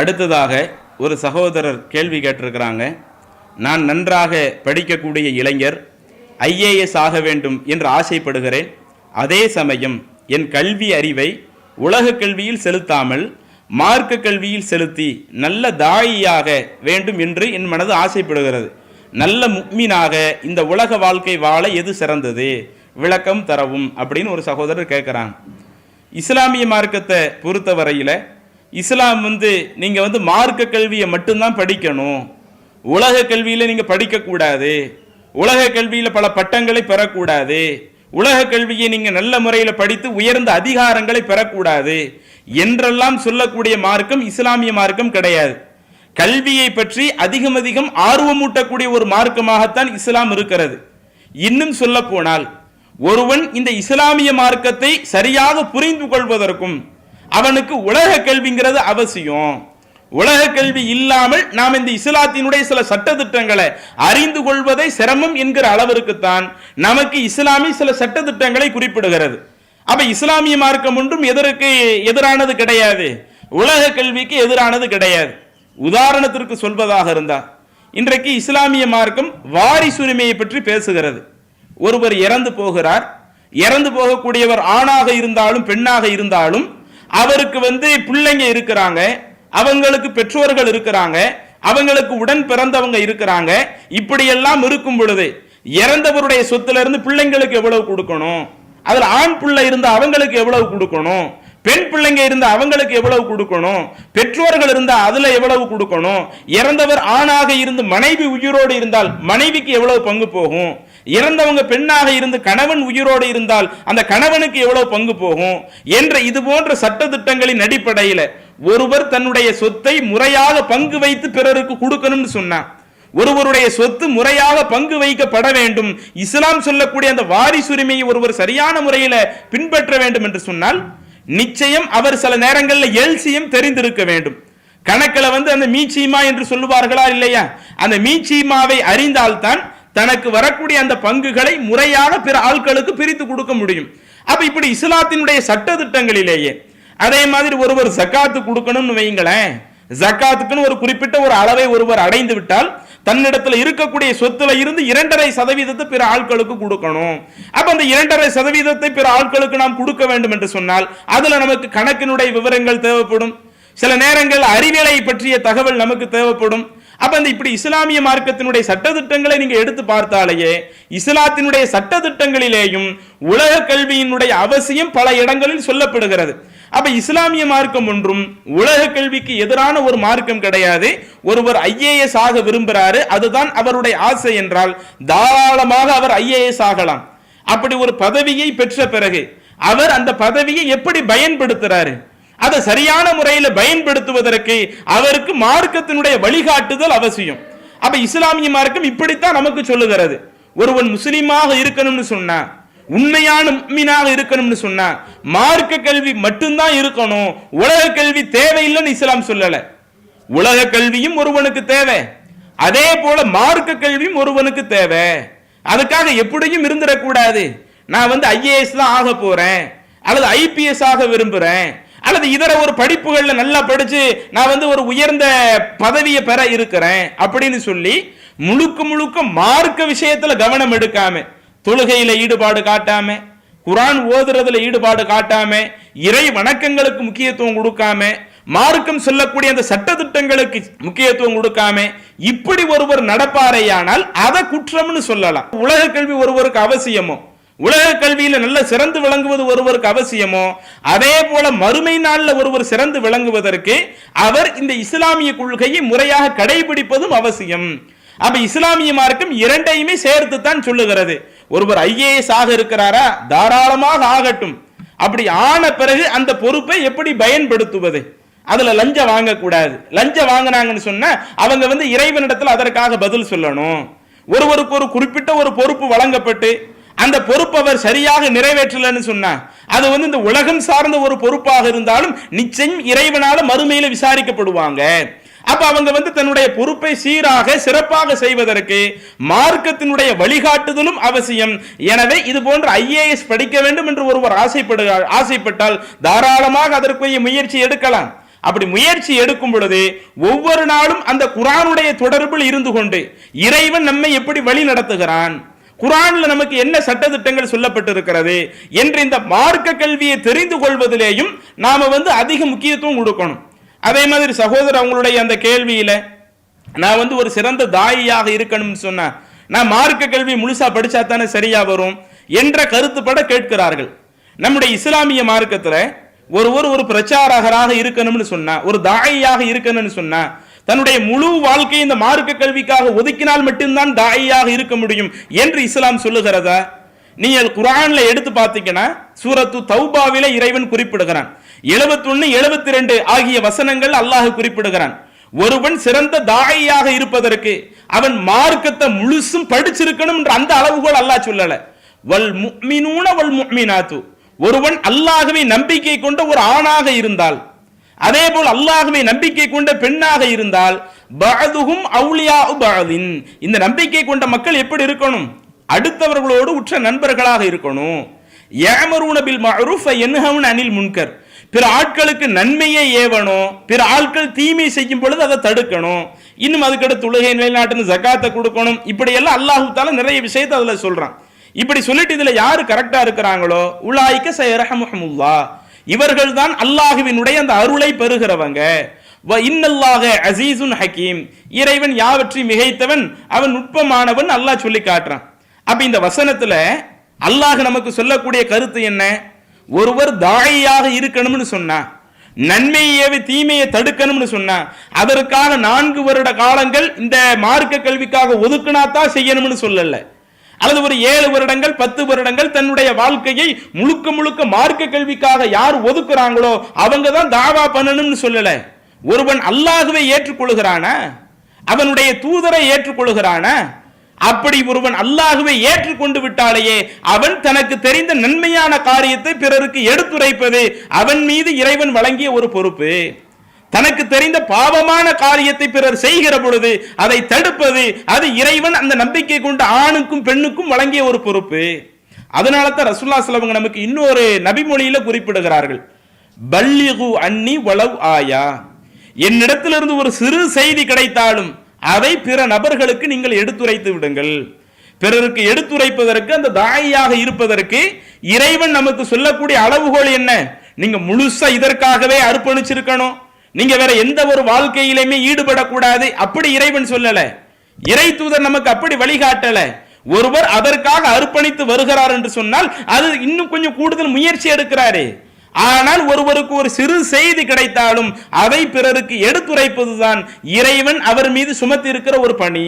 அடுத்ததாக ஒரு சகோதரர் கேள்வி கேட்டிருக்கிறாங்க. நான் நன்றாக படிக்கக்கூடிய இளைஞர் ஐஏஎஸ் ஆக வேண்டும் என்று ஆசைப்படுகிறேன். அதே சமயம் என் கல்வி அறிவை உலக கல்வியில் செலுத்தாமல் மார்க்க கல்வியில் செலுத்தி நல்ல தாயியாக வேண்டும் என்று என் மனது ஆசைப்படுகிறது. நல்ல முக்மீனாக இந்த உலக வாழ்க்கை வாழ எது சிறந்தது? விளக்கம் தரவும் அப்படின்னு ஒரு சகோதரர் கேட்குறாங்க. இஸ்லாமிய மார்க்கத்தை பொறுத்தவரையில் இஸ்லாம் வந்து நீங்கள் வந்து மார்க்க கல்வியை மட்டும்தான் படிக்கணும். உலக கல்வியில் நீங்கள் படிக்கக்கூடாது. உலக கல்வியில் பல பட்டங்களை பெறக்கூடாது. உலக கல்வியை நீங்கள் நல்ல முறையில் படித்து உயர்ந்த அதிகாரங்களை பெறக்கூடாது என்றெல்லாம் சொல்லக்கூடிய மார்க்கம் இஸ்லாமிய மார்க்கம் கிடையாது. கல்வியை பற்றி அதிகம் அதிகம் ஆர்வமூட்டக்கூடிய ஒரு மார்க்கமாகத்தான் இஸ்லாம் இருக்கிறது. இன்னும் சொல்ல போனால் ஒருவன் இந்த இஸ்லாமிய மார்க்கத்தை சரியாக புரிந்து கொள்வதற்கும் அவனுக்கு உலக கல்விங்கிறது அவசியம். உலக கல்வி இல்லாமல் நாம் இந்த இஸ்லாத்தினுடைய சில சட்டத்திட்டங்களை அறிந்து கொள்வதை சிரமம் என்கிற அளவிற்குத்தான் நமக்கு இஸ்லாமிய சில சட்டத்திட்டங்களை குறிப்பிடுகிறது. அப்ப இஸ்லாமிய மார்க்கம் ஒன்றும் எதற்கு எதிரானது கிடையாது. உலக கல்விக்கு எதிரானது கிடையாது. உதாரணத்திற்கு சொல்வதாக இருந்தா இன்றைக்கு இஸ்லாமிய மார்க்கம் வாரிசுரிமையை பற்றி பேசுகிறது. ஒருவர் இறந்து போகிறார். இறந்து போகக்கூடியவர் ஆணாக இருந்தாலும் பெண்ணாக இருந்தாலும் அவருக்கு வந்து பிள்ளைங்க இருக்கிறாங்க அவங்களுக்கு பெற்றோர்கள் இருக்கிறாங்க அவங்களுக்கு உடன் பிறந்தவங்க இருக்கிறாங்க இப்படியெல்லாம் இருக்கும் பொழுது இறந்தவருடைய சொத்துல இருந்து பிள்ளைங்களுக்கு எவ்வளவு கொடுக்கணும்? அதில் ஆண் பிள்ளை இருந்தால் அவங்களுக்கு எவ்வளவு கொடுக்கணும்? பெண் பிள்ளைங்க இருந்தால் அவங்களுக்கு எவ்வளவு கொடுக்கணும்? பெற்றோர்கள் இருந்தால் அதுல எவ்வளவு கொடுக்கணும்? இறந்தவர் ஆணாக இருந்து மனைவி உயிரோடு இருந்தால் மனைவிக்கு எவ்வளவு பங்கு போகும்? இறந்தவங்க பெண்ணாக இருந்து கணவன் உயிரோடு இருந்தால் அந்த கணவனுக்கு எவ்வளவு பங்கு போகும் என்ற இது போன்ற சட்ட திட்டங்களின் அடிப்படையில் ஒருவர் தன்னுடைய சொத்தை முறையாக பங்கு வைத்து பிறருக்கு கொடுக்கணும்னு சொன்னான் ஒருவருடைய சொத்து முறையாக பங்கு வைக்கப்பட வேண்டும். இஸ்லாம் சொல்லக்கூடிய அந்த வாரிசுரிமையை ஒருவர் சரியான முறையில் பின்பற்ற வேண்டும் என்று சொன்னால் நிச்சயம் அவர் சில நேரங்களில் எல்சியம் தெரிந்திருக்க வேண்டும். கணக்கில் வந்து அந்த மீச்சீமா என்று சொல்லுவார்களா இல்லையா? அந்த மீச்சீமாவை அறிந்தால்தான் தனக்கு வரக்கூடிய அந்த பங்குகளை முறையாக பிற ஆட்களுக்கு பிரித்து கொடுக்க முடியும். அப்ப இப்படி இஸ்லாத்தினுடைய சட்ட திட்டங்களிலேயே அதே மாதிரி ஒருவர் ஜக்காத்து கொடுக்கணும்னு வைங்களேன் ஜக்காத்துக்குன்னு ஒரு குறிப்பிட்ட ஒரு அளவை ஒருவர் அடைந்து விட்டால் தன்னிடத்தில் இருக்கக்கூடிய சொத்துல இருந்து இரண்டரை சதவீதத்தை பிற ஆட்களுக்கு கொடுக்கணும். அப்ப அந்த இரண்டரை சதவீதத்தை பிற ஆட்களுக்கு நாம் கொடுக்க வேண்டும் என்று சொன்னால் அதுல நமக்கு கணக்கினுடைய விவரங்கள் தேவைப்படும். சில நேரங்கள் அறிவியலை பற்றிய தகவல் நமக்கு தேவைப்படும். அப்ப அந்த இப்படி இஸ்லாமிய மார்க்கத்தினுடைய சட்டதிட்டங்களை நீங்க எடுத்து பார்த்தாலேயே இஸ்லாத்தினுடைய சட்டதிட்டங்களிலேயும் உலக கல்வியினுடைய அவசியம் பல இடங்களில் சொல்லப்படுகிறது. அப்ப இஸ்லாமிய மார்க்கம் ஒன்றும் உலக கல்விக்கு எதிரான ஒரு மார்க்கம் கிடையாது. ஒருவர் ஐஏஎஸ் ஆக விரும்புகிறாரு அதுதான் அவருடைய ஆசை என்றால் தாராளமாக அவர் ஐஏஎஸ் ஆகலாம். அப்படி ஒரு பதவியை பெற்ற பிறகு அவர் அந்த பதவியை எப்படி பயன்படுத்துறாரு? அதை சரியான முறையில் பயன்படுத்துவதற்கு அவருக்கு மார்க்கத்தினுடைய வழிகாட்டுதல் அவசியம். அப்ப இஸ்லாமிய மார்க்கம் இப்படித்தான் நமக்கு சொல்லுகிறது. ஒருவன் முஸ்லீமாக இருக்கணும்னு சொன்னா உண்மையான முக்மீனாக இருக்கணும்னு சொன்னா மார்க்க கல்வி மட்டும்தான் இருக்கணும் உலக கல்வி தேவையில்லைன்னு இஸ்லாம் சொல்லல. உலக கல்வியும் ஒருவனுக்கு தேவை. அதே போல மார்க்க கல்வியும் ஒருவனுக்கு தேவை. அதுக்காக எப்படியும் இருந்துடக்கூடாது. நான் வந்து ஐஏஎஸ் தான் ஆக போறேன் அல்லது ஐபிஎஸ் ஆக விரும்புறேன் அல்லது இதர ஒரு படிப்புகளில் நல்லா படித்து நான் வந்து ஒரு உயர்ந்த பதவியை பெற இருக்கிறேன் அப்படின்னு சொல்லி முழுக்க முழுக்க மார்க்க விஷயத்தில் கவனம் எடுக்காம தொழுகையில் ஈடுபாடு காட்டாம குரான் ஓதுறதுல ஈடுபாடு காட்டாம இறை வணக்கங்களுக்கு முக்கியத்துவம் கொடுக்காம மார்க்கம் சொல்லக்கூடிய அந்த சட்டத்திட்டங்களுக்கு முக்கியத்துவம் கொடுக்காம இப்படி ஒருவர் நடப்பாரையானால் அதை குற்றம்னு சொல்லலாம். உலக கல்வி ஒருவருக்கு அவசியமோ? உலக கல்வியில நல்ல சிறந்து விளங்குவது ஒருவருக்கு அவசியமோ அதே போல மறுமை நாள்ல ஒருவர் சிறந்து விளங்குவதற்கு அவர் இந்த இஸ்லாமிய கொள்கையை முறையாக கடைபிடிப்பதும் அவசியம். அப்ப இஸ்லாமிய மார்க்கம் இரண்டையுமே சேர்த்து தான் சொல்லுகிறது. ஒருவர் ஐஏஎஸ் ஆக இருக்கிறாரா? தாராளமாக ஆகட்டும். அப்படி ஆன பிறகு அந்த பொறுப்பை எப்படி பயன்படுத்துவது? அதுல லஞ்சம் வாங்கக்கூடாது. லஞ்சம் வாங்கினாங்கன்னு சொன்னா அவங்க வந்து இறைவனிடத்தில் அதற்காக பதில் சொல்லணும். ஒருவருக்கு ஒரு குறிப்பிட்ட ஒரு பொறுப்பு வழங்கப்பட்டு அந்த பொறுப்பு அவர் சரியாக நிறைவேற்றலன்னு சொன்னார் அது வந்து இந்த உலகம் சார்ந்த ஒரு பொறுப்பாக இருந்தாலும் நிச்சயம் இறைவனால மறுமையில விசாரிக்கப்படுவாங்க. அப்ப அவங்க வந்து தன்னுடைய பொறுப்பை சீராக சிறப்பாக செய்வதற்கு மார்க்கத்தினுடைய வழிகாட்டுதலும் அவசியம். எனவே இது போன்ற ஐஏஎஸ் படிக்க வேண்டும் என்று ஒருவர் ஆசைப்படு ஆசைப்பட்டால் தாராளமாக அதற்குரிய முயற்சி எடுக்கலாம். அப்படி முயற்சி எடுக்கும் பொழுது ஒவ்வொரு நாளும் அந்த குரானுடைய தொடர்பில் இருந்து கொண்டு இறைவன் நம்மை எப்படி வழி நடத்துகிறான்? குரானில் நமக்கு என்ன சட்டதிட்டங்கள் சொல்லப்பட்டிருக்கிறது என்று இந்த மார்க்க கல்வியை தெரிந்து கொள்வதிலேயும் நாம் வந்து அதிக முக்கியத்துவம் கொடுக்கணும். அதே மாதிரி சகோதரர் அவங்களுடைய அந்த கேள்வியில் நான் வந்து ஒரு சிறந்த தாயியாக இருக்கணும்னு சொன்னேன் நான் மார்க்க கல்வி முழுசா படித்தா தானே சரியா வரும் என்ற கருத்துப்பட கேட்கிறார்கள். நம்முடைய இஸ்லாமிய மார்க்கத்தில் ஒருவர் ஒரு பிரச்சாரகராக இருக்கணும்னு சொன்னா ஒரு தாயியாக இருக்கணும்னு சொன்னா தன்னுடைய முழு வாழ்க்கையை இந்த மார்க்க கல்விக்காக ஒதுக்கினால் மட்டும்தான் தாயாக இருக்க முடியும் என்று இஸ்லாம் சொல்லுகிறதா? நீங்கள் குரான்ல எடுத்து பார்த்தீங்கன்னா சூரத்து தௌபாவில இறைவன் குறிப்பிடுகிறான். 71 எழுபத்தி ரெண்டு ஆகிய வசனங்கள் அல்லாஹ் குறிப்பிடுகிறான். ஒருவன் சிறந்த தாயாக இருப்பதற்கு அவன் மார்க்கத்தை முழுசும் படிச்சிருக்கணும் என்ற அந்த அளவுகோல் அல்லாஹ் சொல்லல. வல் முக்மினூன வல் முக்மினாத்து. ஒருவன் அல்லாகவே நம்பிக்கை கொண்ட ஒரு ஆணாக இருந்தால் அதே போல் அல்லாஹ்வை நம்பிக்கை கொண்ட பெண்ணாக இருந்தால் பஅதுஹும் அவுலியா பஅதின். இந்த நம்பிக்கை கொண்ட மக்கள் எப்படி இருக்கணும்? அடுத்தவர்களோடு உற்ற நண்பர்களாக இருக்கணும். யஅமரூன பில் மஅரூஃப் யன்ஹவுன அனில் முன்கர். பிற ஆட்களுக்கு நன்மையை ஏவணும். பிற ஆட்கள் தீமை செய்யும் பொழுது அதை தடுக்கணும். இன்னும் அதுக்கடுத்து உலகை நிலைநாட்டுன்னு ஜக்காத்தை கொடுக்கணும். இப்படி எல்லாம் அல்லாஹு தால நிறைய விஷயத்தை அதுல சொல்றான். இப்படி சொல்லிட்டு இதுல யாரு கரெக்டா இருக்கிறாங்களோ? உலாய்க்க சயரஹமுல்லா இவர்கள் தான் அல்லாஹுவினுடைய அந்த அருளை பெறுகிறவங்க. வ இன்னல்லாக அசீசுன் ஹக்கீம் இறைவன் யாவற்றி மிகைத்தவன் அவன் நுட்பமானவன் அல்லாஹ் சொல்லி காட்டுறான். அப்ப இந்த வசனத்துல அல்லாஹ் நமக்கு சொல்லக்கூடிய கருத்து என்ன? ஒருவர் தாயியாக இருக்கணும்னு சொன்னா நன்மையை தீமையை தடுக்கணும்னு சொன்னா அதற்காக நான்கு வருட காலங்கள் இந்த மார்க்க கல்விக்காக ஒதுக்குனாத்தான் செய்யணும்னு சொல்லலை. அல்லது ஒரு ஏழு வருடங்கள் பத்து வருடங்கள் தன்னுடைய வாழ்க்கையை முழுக்க முழுக்க மார்க்க கல்விக்காக யார் ஒதுக்குறாங்களோ அவங்க தான் தாவா பண்ணணும்னு சொல்லல. ஒருவன் அல்லாஹுவை ஏற்றுக்கொள்கிறானா? அவனுடைய தூதரை ஏற்றுக்கொள்கிறானா? அப்படி ஒருவன் அல்லாஹுவை ஏற்றுக்கொண்டு விட்டாலேயே அவன் தனக்கு தெரிந்த நன்மையான காரியத்தை பிறருக்கு எடுத்துரைப்பது அவன் மீது இறைவன் வழங்கிய ஒரு பொறுப்பு. தனக்கு தெரிந்த பாவமான காரியத்தை பிறர் செய்கிற பொழுது அதை தடுப்பது அது இறைவன் அந்த நம்பிக்கை கொண்ட ஆணுக்கும் பெண்ணுக்கும் வழங்கிய ஒரு பொறுப்பு. அதனால தான் ரசுல்லா சிலவங்க நமக்கு இன்னொரு நபிமொழியில குறிப்பிடுகிறார்கள். பல்லிகு அன்னி வளவ் ஆயா. என்னிடத்திலிருந்து ஒரு சிறு செய்தி கிடைத்தாலும் அதை பிற நபர்களுக்கு நீங்கள் எடுத்துரைத்து விடுங்கள். பிறருக்கு எடுத்துரைப்பதற்கு அந்த தாயாக இருப்பதற்கு இறைவன் நமக்கு சொல்லக்கூடிய அளவுகோல் என்ன? நீங்க முழுசா இதற்காகவே அர்ப்பணிச்சிருக்கணும். நீங்க வேற எந்த ஒரு வாழ்க்கையிலுமே ஈடுபடக்கூடாது. அப்படி இறைவன் சொல்லல. இறை தூதர் நமக்கு அப்படி வழிகாட்டல. ஒருவர் அதற்காக அர்ப்பணித்து வருகிறார் என்று சொன்னால் அது இன்னும் கொஞ்சம் கூடுதல் முயற்சி எடுக்கிறாரு. ஆனால் ஒருவருக்கு ஒரு சிறு செய்தி கிடைத்தாலும் அதை பிறருக்கு எடுத்துரைப்பதுதான் இறைவன் அவர் மீது சுமத்தி இருக்கிற ஒரு பணி.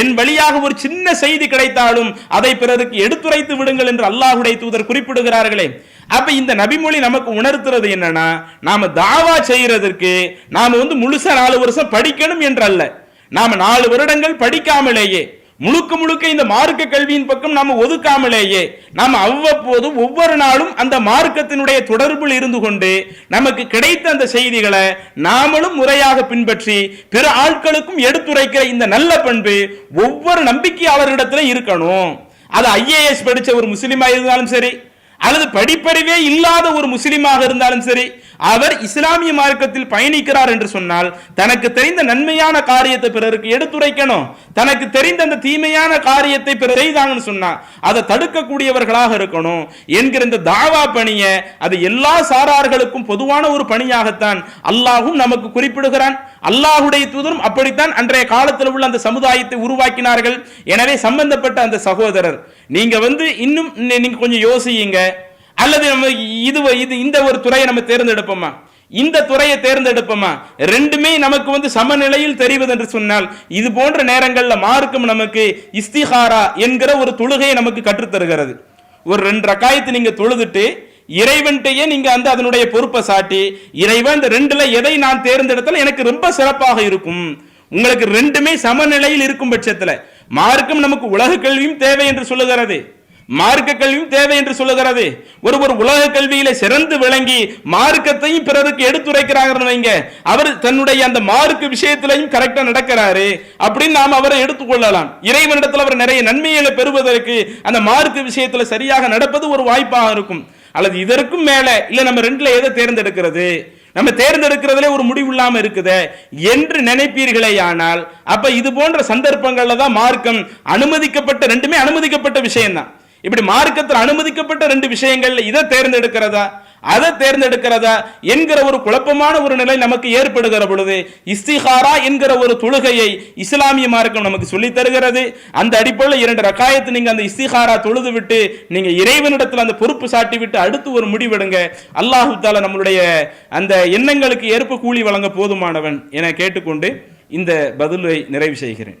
என் வழியாக ஒரு சின்ன செய்தி கிடைத்தாலும் அதை பிறருக்கு எடுத்துரைத்து விடுங்கள் என்று அல்லாஹுடைய தூதர் குறிப்பிடுகிறார்களே. அப்ப இந்த நபிமொழி நமக்கு உணர்த்துறது என்னன்னா நாம தாவா செய்யறதற்கு நாம வந்து முழுசா நாலு வருஷம் படிக்கணும் என்றல்ல. நாம நாலு வருடங்கள் படிக்காமலேயே முழுக்க முழுக்க இந்த மார்க்க கல்வியின் பக்கம் நாம ஒதுக்காமலேயே நாம அவ்வப்போது ஒவ்வொரு நாளும் அந்த மார்க்கத்தினுடைய தொடர்பில் இருந்து கொண்டு நமக்கு கிடைத்த அந்த செய்திகளை நாமளும் முறையாக பின்பற்றி பிற ஆட்களுக்கும் எடுத்துரைக்கிற இந்த நல்ல பண்பு ஒவ்வொரு நம்பிக்கையாளரிடத்துல இருக்கணும். அது ஐஏஎஸ் படிச்ச ஒரு முஸ்லீமா இருந்தாலும் சரி அல்லது படிப்பறிவே இல்லாத ஒரு முஸ்லீமாக இருந்தாலும் சரி அவர் இஸ்லாமிய மார்க்கத்தில் பயணிக்கிறார் என்று சொன்னால் தனக்கு தெரிந்த நன்மையான காரியத்தை பிறருக்கு எடுத்துரைக்கணும். தனக்கு தெரிந்த அந்த தீமையான காரியத்தை பிறர் செய்தாங்கன்னு சொன்னா அதை தடுக்கக்கூடியவர்களாக இருக்கணும் என்கிற இந்த தாவா பணியை அது எல்லா சாரார்களுக்கும் பொதுவான ஒரு பணியாகத்தான் அல்லாஹும் நமக்கு குறிப்பிடுகிறான். அல்லாஹுடைய தூதரும் அப்படித்தான் அன்றைய காலத்தில் உள்ள அந்த சமுதாயத்தை உருவாக்கினார்கள். எனவே சம்பந்தப்பட்ட அந்த சகோதரர் நீங்க வந்து இன்னும் நீங்க கொஞ்சம் யோசியுங்க. அல்லது நம்ம இது இது இந்த ஒரு துறையை நம்ம தேர்ந்தெடுப்போமா? இந்த துறையை தேர்ந்தெடுப்போமா? ரெண்டுமே நமக்கு வந்து சமநிலையில் தெரிவது என்று சொன்னால் இது போன்ற நேரங்களில் மார்க்கம் நமக்கு இஸ்திஹாரா என்கிற ஒரு தொழுகையை நமக்கு கற்றுத்தருகிறது. ஒரு ரெண்டு ரக்காயத்தை நீங்க தொழுதுட்டு இறைவன்கிட்டயே நீங்க அந்த அதனுடைய பொறுப்பை சாட்டி இறைவன் இந்த ரெண்டுல எதை நான் தேர்ந்தெடுத்தாலும் எனக்கு ரொம்ப சிறப்பாக இருக்கும். உங்களுக்கு ரெண்டுமே சமநிலையில் இருக்கும் பட்சத்துல. மார்க்கம் நமக்கு உலக கல்வியும் தேவை என்று சொல்லுகிறது. மார்க்க கல்வியும் தேவை என்று சொல்லுகிறது. ஒருவர் உலக கல்வியில சிறந்து விளங்கி மார்க்கத்தையும் பிறருக்கு எடுத்துரைக்கிறாங்கன்னு வைங்க. அவர் தன்னுடைய அந்த மார்க்க விஷயத்திலையும் கரெக்டா நடக்கிறாரு அப்படின்னு நாம் அவரை எடுத்துக்கொள்ளலாம் இறைவனிடத்தில் அவர் நிறைய நன்மைகளை பெறுவதற்கு அந்த மார்க்க விஷயத்துல சரியாக நடப்பது ஒரு வாய்ப்பாக இருக்கும். அல்லது இதற்கும் மேலே இல்லை நம்ம ரெண்டில் எதை தேர்ந்தெடுக்கிறது? நம்ம தேர்ந்தெடுக்கிறதுலே ஒரு முடிவு இல்லாமல் இருக்குதே என்று நினைப்பீர்களே ஆனால் அப்போ இது போன்ற சந்தர்ப்பங்களில் தான் மார்க்கம் அனுமதிக்கப்பட்ட ரெண்டுமே அனுமதிக்கப்பட்ட விஷயம்தான். இப்படி மார்க்கத்தில் அனுமதிக்கப்பட்ட ரெண்டு விஷயங்கள்ல இதை தேர்ந்தெடுக்கிறதா? அதை தேர்ந்தெடுக்கிறதா என்கிற ஒரு குழப்பமான ஒரு நிலை நமக்கு ஏற்படுகிற பொழுது இஸ்திஹாரா என்கிற ஒரு தொழுகையை இஸ்லாமிய மார்க்கம் நமக்கு சொல்லி தருகிறது. அந்த அடிப்படையில் இரண்டு ரக்காயத்தை நீங்க அந்த இஸ்திஹாரா தொழுது விட்டு நீங்க இறைவனிடத்தில் அந்த பொறுப்பு சாட்டி விட்டு அடுத்து ஒரு முடிவெடுங்க. அல்லாஹு தாலா நம்மளுடைய அந்த எண்ணங்களுக்கு ஏற்ப கூலி வழங்க போதுமானவன் என கேட்டுக்கொண்டு இந்த பதிலை நிறைவு செய்கிறேன்.